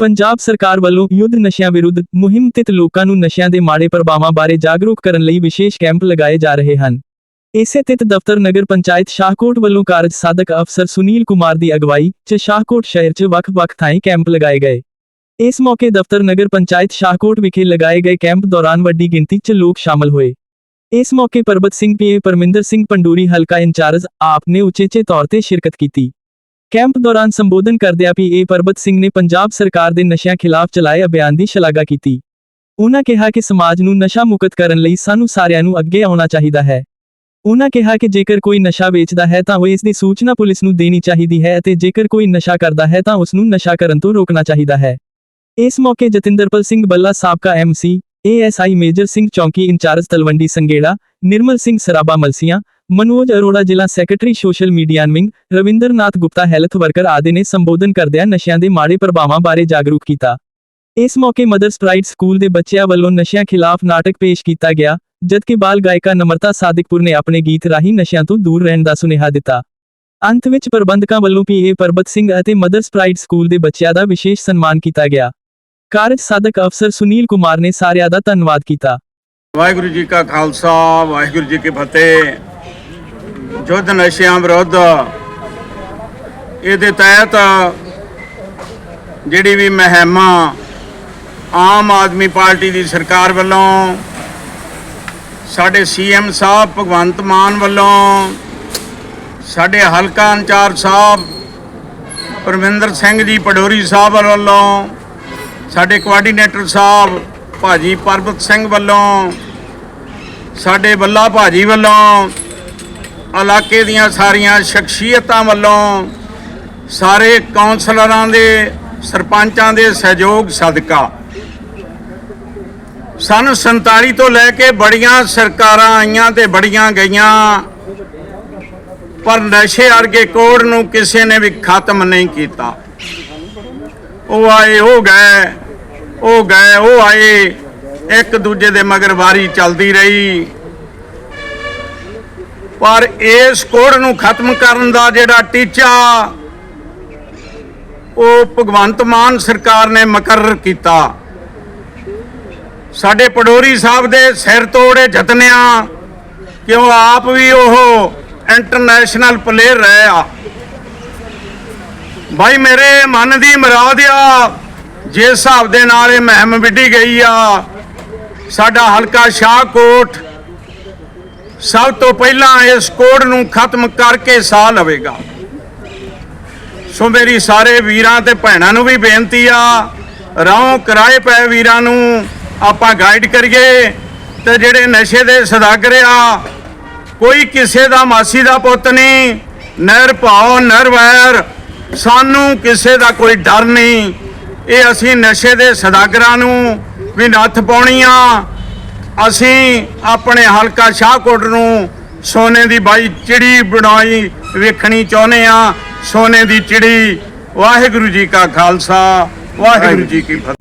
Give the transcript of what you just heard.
ਪੰਜਾਬ ਸਰਕਾਰ ਵੱਲੋਂ ਯੁੱਧ ਨਸ਼ਿਆਂ ਵਿਰੁੱਧ ਮੁਹਿੰਮ ਤਹਿਤ ਲੋਕਾਂ ਨੂੰ ਨਸ਼ਿਆਂ ਦੇ ਮਾੜੇ ਪ੍ਰਭਾਵਾਂ ਬਾਰੇ ਜਾਗਰੂਕ ਕਰਨ ਲਈ ਵਿਸ਼ੇਸ਼ ਕੈਂਪ ਲਗਾਏ ਜਾ ਰਹੇ ਹਨ। ਇਸੇ ਤਿਤ ਦਫ਼ਤਰ ਨਗਰ ਪੰਚਾਇਤ ਸ਼ਾਹਕੋਟ ਵੱਲੋਂ ਕਾਰਜ ਸਾਧਕ ਅਫਸਰ ਸੁਨੀਲ ਕੁਮਾਰ ਦੀ ਅਗਵਾਈ 'ਚ ਸ਼ਾਹਕੋਟ ਸ਼ਹਿਰ 'ਚ ਵੱਖ-ਵੱਖ ਥਾਈਂ ਕੈਂਪ ਲਗਾਏ ਗਏ। ਇਸ ਮੌਕੇ ਦਫ਼ਤਰ ਨਗਰ ਪੰਚਾਇਤ ਸ਼ਾਹਕੋਟ ਵਿਖੇ ਲਗਾਏ ਗਏ ਕੈਂਪ ਦੌਰਾਨ ਵੱਡੀ ਗਿਣਤੀ 'ਚ ਲੋਕ ਸ਼ਾਮਲ ਹੋਏ। ਇਸ ਮੌਕੇ ਪਰਬਤ ਸਿੰਘ ਪੀਏ ਪਰਮਿੰਦਰ ਸਿੰਘ ਪੰਡੂਰੀ ਹਲਕਾ ਇੰਚਾਰਜ ਆਪ ਨੇ ਉਚੇਚੇ ਤੌਰ ਤੇ ਸ਼ਿਰਕਤ ਕੀਤੀ। ਕੈਂਪ ਦੌਰਾਨ ਸੰਬੋਧਨ ਕਰਦਿਆਂ ਪੀਏ ਪਰਬਤ ਸਿੰਘ ਨੇ ਪੰਜਾਬ ਸਰਕਾਰ ਦੇ ਨਸ਼ਿਆਂ ਖਿਲਾਫ ਚਲਾਏ ਅਭਿਆਨ ਦੀ ਸ਼ਲਾਘਾ ਕੀਤੀ। ਉਹਨਾਂ ਕਿਹਾ ਕਿ ਸਮਾਜ ਨੂੰ ਨਸ਼ਾ ਮੁਕਤ ਕਰਨ ਲਈ ਸਾਨੂੰ ਸਾਰਿਆਂ ਨੂੰ ਅੱਗੇ ਆਉਣਾ ਚਾਹੀਦਾ ਹੈ। ਉਹਨਾਂ ਕਿਹਾ ਕਿ ਜੇਕਰ ਕੋਈ ਨਸ਼ਾ ਵੇਚਦਾ ਹੈ ਤਾਂ ਉਹ ਇਸ ਦੀ ਸੂਚਨਾ ਪੁਲਿਸ ਨੂੰ ਦੇਣੀ ਚਾਹੀਦੀ ਹੈ ਅਤੇ ਜੇਕਰ ਕੋਈ ਨਸ਼ਾ ਕਰਦਾ ਹੈ ਤਾਂ ਉਸ ਨੂੰ ਨਸ਼ਾ ਕਰਨ ਤੋਂ ਰੋਕਣਾ ਚਾਹੀਦਾ ਹੈ। ਇਸ ਮੌਕੇ ਜਤਿੰਦਰਪਾਲ ਸਿੰਘ ਬੱਲਾ ਸਾਬਕਾ ਐਮਸੀ ਏਐਸਆਈ ਮੇਜਰ ਸਿੰਘ ਚੌਂਕੀ ਇੰਚਾਰਜ ਤਲਵੰਡੀ ਸੰਗੇੜਾ ਨਿਰਮਲ ਸਿੰਘ ਸਰਾਬਾ ਮਲਸੀਆਂ ਮਨੋਜ ਅਰੋੜਾ, ਜ਼ਿਲ੍ਹਾ ਸੈਕਟਰੀ ਸੋਸ਼ਲ ਮੀਡੀਆ ਅਨਵਿੰਗ ਰਵਿੰਦਰਨਾਥ ਗੁਪਤਾ, ਹੈਲਥ ਵਰਕਰ ਆਦਿ ਨੇ ਸੰਬੋਧਨ ਕਰਦਿਆਂ ਨਸ਼ਿਆਂ ਦੇ ਮਾੜੇ ਪ੍ਰਭਾਵਾਂ ਬਾਰੇ ਜਾਗਰੂਕ ਕੀਤਾ। ਇਸ ਮੌਕੇ ਮਦਰ ਸਪਰਾਈਟ ਸਕੂਲ ਦੇ ਬੱਚਿਆਂ ਵੱਲੋਂ ਨਸ਼ਿਆਂ ਖਿਲਾਫ ਨਾਟਕ ਪੇਸ਼ ਕੀਤਾ ਗਿਆ, ਜਦਕਿ ਬਾਲ ਗਾਇਕਾ ਨਮਰਤਾ ਸਾਦਿਕਪੁਰ ਨੇ ਆਪਣੇ ਗੀਤ ਰਾਹੀਂ ਨਸ਼ਿਆਂ ਤੋਂ ਦੂਰ ਰਹਿਣ ਦਾ ਸੁਨੇਹਾ ਦਿੱਤਾ। ਅੰਤ ਵਿੱਚ ਪ੍ਰਬੰਧਕਾਂ ਵੱਲੋਂ ਪੀਏ ਪਰਬਤ ਸਿੰਘ ਅਤੇ ਮਦਰ ਸਪਰਾਈਟ ਸਕੂਲ ਦੇ ਬੱਚਿਆਂ ਦਾ ਵਿਸ਼ੇਸ਼ ਸਨਮਾਨ ਕੀਤਾ ਗਿਆ। ਕਾਰਜ ਸਾਧਕ ਅਫਸਰ ਸੁਨੀਲ ਕੁਮਾਰ ਨੇ ਸਾਰਿਆਂ ਦਾ ਧੰਨਵਾਦ ਕੀਤਾ। ਵਾਹਿਗੁਰੂ ਜੀ ਕਾ ਖਾਲਸਾ, ਵਾਹਿਗੁਰੂ ਜੀ ਕੀ ਫਤਿਹ। ਜੁੱਧ ਨਸ਼ਿਆਂ ਵਿਰੁੱਧ। ਇਹਦੇ ਤਹਿਤ ਜਿਹੜੀ ਵੀ ਮੁਹਿੰਮ ਆਮ ਆਦਮੀ ਪਾਰਟੀ ਦੀ ਸਰਕਾਰ ਵੱਲੋਂ, ਸਾਡੇ ਸੀਐਮ ਸਾਹਿਬ ਭਗਵੰਤ ਮਾਨ ਵੱਲੋਂ, ਸਾਡੇ ਹਲਕਾ ਇੰਚਾਰਜ ਸਾਹਿਬ ਪਰਮਿੰਦਰ ਸਿੰਘ ਜੀ ਪਡੋਰੀ ਸਾਹਿਬ ਵੱਲੋਂ, ਸਾਡੇ ਕੋਆਰਡੀਨੇਟਰ ਸਾਹਿਬ ਭਾਜੀ ਪਰਬਤ ਸਿੰਘ ਵੱਲੋਂ, ਸਾਡੇ ਬੱਲਾ ਭਾਜੀ ਵੱਲੋਂ ਇਲਾਕੇ ਦੀਆਂ ਸਾਰੀਆਂ ਸ਼ਖਸੀਅਤਾਂ ਵੱਲੋਂ ਸਾਰੇ ਕਾਉਂਸਲਰਾਂ ਦੇ, ਸਰਪੰਚਾਂ ਦੇ ਸਹਿਯੋਗ ਸਦਕਾ। ਸਨ 47 ਤੋਂ ਲੈ ਕੇ ਬੜੀਆਂ ਸਰਕਾਰਾਂ ਆਈਆਂ ਤੇ ਬੜੀਆਂ ਗਈਆਂ, ਪਰ ਨਸ਼ੇ ਵਰਗੇ ਕੋੜ ਨੂੰ ਕਿਸੇ ਨੇ ਵੀ ਖਤਮ ਨਹੀਂ ਕੀਤਾ। ਉਹ ਆਏ, ਉਹ ਗਏ ਉਹ ਗਏ, ਉਹ ਆਏ, ਇੱਕ ਦੂਜੇ ਦੇ ਮਗਰ ਵਾਰੀ ਚੱਲਦੀ ਰਹੀ। ਪਰ ਇਸ ਕੋੜ ਨੂੰ ਖਤਮ ਕਰਨ ਦਾ ਜਿਹੜਾ ਟੀਚਾ, ਉਹ ਭਗਵੰਤ ਮਾਨ ਸਰਕਾਰ ਨੇ ਮੁਕਰਰ ਕੀਤਾ। ਸਾਡੇ ਪਡੋਰੀ ਸਾਹਿਬ ਦੇ ਸਿਰ ਤੋੜੇ ਜਤਨਿਆਂ, ਕਿਉਂ ਆਪ ਵੀ ਉਹ ਇੰਟਰਨੈਸ਼ਨਲ ਪਲੇਅਰ ਰਹੇ ਆ? ਭਾਈ ਮੇਰੇ ਮਨ ਦੀ ਮੁਰਾਦ ਆ, ਜਿਸ ਹਿਸਾਬ ਦੇ ਨਾਲ ਇਹ ਮਹਿਮ ਵਿੱਢੀ ਗਈ ਆ, ਸਾਡਾ ਹਲਕਾ ਸ਼ਾਹਕੋਟ ਸਭ ਤੋਂ ਪਹਿਲਾਂ ਇਸ ਕੋਡ ਨੂੰ ਖਤਮ ਕਰਕੇ ਸਾਹ ਲਵੇਗਾ। ਸੋ ਮੇਰੀ ਸਾਰੇ ਵੀਰਾਂ ਤੇ ਭੈਣਾਂ ਨੂੰ ਵੀ ਬੇਨਤੀ ਆ, ਰਾਹੋਂ ਕਿਰਾਏ ਪਏ ਵੀਰਾਂ ਨੂੰ ਆਪਾਂ ਗਾਈਡ ਕਰੀਏ ਤੇ ਜਿਹੜੇ ਨਸ਼ੇ ਦੇ ਸਦਾਗਰ ਆ, ਕੋਈ ਕਿਸੇ ਦਾ ਮਾਸੀ ਦਾ ਪੁੱਤ ਨਹੀਂ ਨਰ ਨਿਰਵੈਰ ਸਾਨੂੰ ਕਿਸੇ ਦਾ ਕੋਈ ਡਰ ਨਹੀਂ। ਇਹ ਅਸੀਂ ਨਸ਼ੇ ਦੇ ਸਦਾਗਰਾਂ ਨੂੰ ਵੀ ਨੱਥ ਪਾਉਣੀ ਆ ਅਸੀਂ ਆਪਣੇ ਹਲਕਾ ਸ਼ਾਹਕੋਟ ਨੂੰ ਸੋਨੇ ਦੀ ਬਾਈ ਚਿੜੀ ਬਣਾਈ ਵੇਖਣੀ ਚਾਹੁੰਦੇ ਆ ਸੋਨੇ ਦੀ ਚਿੜੀ। ਵਾਹਿਗੁਰੂ ਜੀ ਕਾ ਖਾਲਸਾ। ਵਾਹਿਗੁਰੂ ਜੀ ਕੀ ਫਤਿਹ।